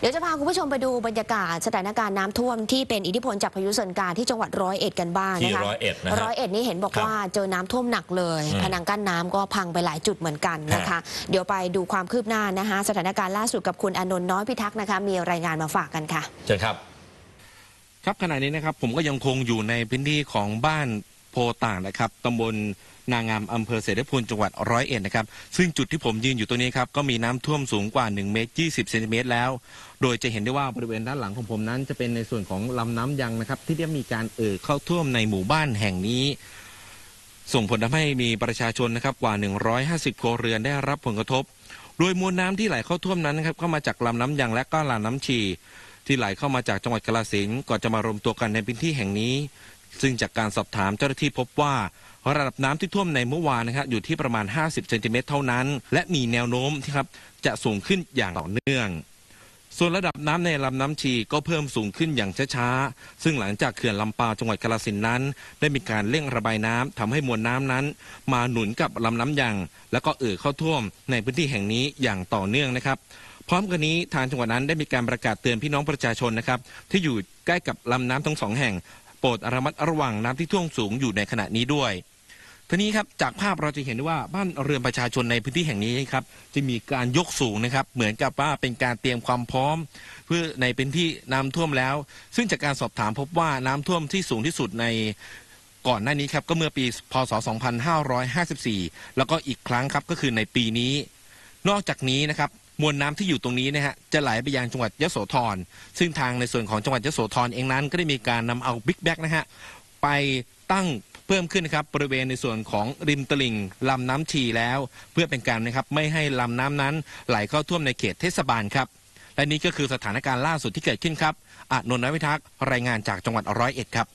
เดี๋ยวจะพาคุณผู้ชมไปดูบรรยากาศสถานการณ์น้ำท่วมที่เป็นอิทธิพลจากพายุเซินกาที่จังหวัดร้อยเอ็ดกันบ้างที่นะคะร้อยเอ็ดนะฮะร้อยเอ็ดนี่เห็นบอกครับว่าเจอน้ำท่วมหนักเลยอืมพนังกั้นน้ำก็พังไปหลายจุดเหมือนกันนะคะ เดี๋ยวไปดูความคืบหน้านะคะสถานการณ์ล่าสุดกับคุณอานนท์น้อยพิทักษ์นะคะ มีรายงานมาฝากกันค่ะเชิญครับ ครับขณะนี้นะครับผมก็ยังคงอยู่ในพื้นที่ของบ้าน โพต่างนะครับตำบลนางามอำเภอเสรภูมิจังหวัดร้อยเอ็ดนะครับ ซึ่งจุดที่ผมยืนอยู่ตรงนี้ครับก็มีน้ำท่วมสูงกว่า1เมตร20เซนติเมตรแล้ว โดยจะเห็นได้ว่าบริเวณด้านหลังของผมนั้น จะเป็นในส่วนของลำน้ำยังนะครับ ที่ได้มีการเอ่อเข้าท่วมในหมู่บ้านแห่งนี้ ส่งผลทำให้มีประชาชนนะครับกว่า 150 ครัวเรือนได้รับผลกระทบ โดยมวลน้ำที่ไหลเข้าท่วมนั้นนะครับเข้ามาจากลำน้ำยังและก็ลำน้ำชีที่ไหลเข้ามาจากจังหวัดกาฬสินธุ์ก่อนจะมารวมตัวกันในพื้นที่แห่งนี้ ซึ่งจากการสอบถามเจ้าหน้าที่พบว่าระดับน้ำที่ท่วมในเมื่อวานนะครับอยู่ที่ประมาณ 50เซนติเมตรเท่านั้น และมีแนวโน้มที่ครับจะสูงขึ้นอย่างต่อเนื่อง ส่วนระดับน้ำในลำน้ำชีก็เพิ่มสูงขึ้นอย่างช้าๆ ซึ่งหลังจากเขื่อนลำปาวจังหวัดกาฬสินนั้น ได้มีการเร่งระบายน้ำทำให้มวลน้ำนั้น มาหนุนกับลำน้ำยัง แล้วก็เอ่อเข้าท่วมในพื้นที่แห่งนี้อย่างต่อเนื่องนะครับพร้อมกันนี้ทางจังหวัดนั้นได้มีการประกาศเตือนพี่น้องประชาชนนะครับที่อยู่ใกล้กับลำน้ำทั้งสองแห่ง โปรดระมัดระวังน้ำที่ท่วมสูงอยู่ในขณะนี้ด้วยทีนี้ครับจากภาพเราจะเห็นได้ว่าบ้านเรือนประชาชนในพื้นที่แห่งนี้ครับจะมีการยกสูงนะครับ เหมือนกับว่าเป็นการเตรียมความพร้อม เพื่อในพื้นที่น้ำท่วมแล้ว ซึ่งจากการสอบถามพบว่าน้ำท่วมที่สูงที่สุดในก่อนหน้านี้ครับก็เมื่อปีพศ 2554 แล้วก็อีกครั้งครับก็คือในปีนี้ นอกจากนี้นะครับ มวลน้ำที่อยู่ตรงนี้นะฮะจะไหลไปยังจังหวัดยโสธรซึ่งทางในส่วนของจังหวัดยโสธรเองนั้น ก็ได้มีการนำเอาบิ๊กแบ็กนะฮะไปตั้งเพิ่มขึ้นนะครับบริเวณในส่วนของริมตลิ่งลำน้ำชีแล้ว เพื่อเป็นการนะครับไม่ให้ลำน้ำนั้นไหลเข้าท่วมในเขตเทศบาลครับ และนี่ก็คือสถานการณ์ล่าสุดที่เกิดขึ้นครับอนนท์นวิทักษ์รายงานจากจังหวัดร้อยเอ็ดครับ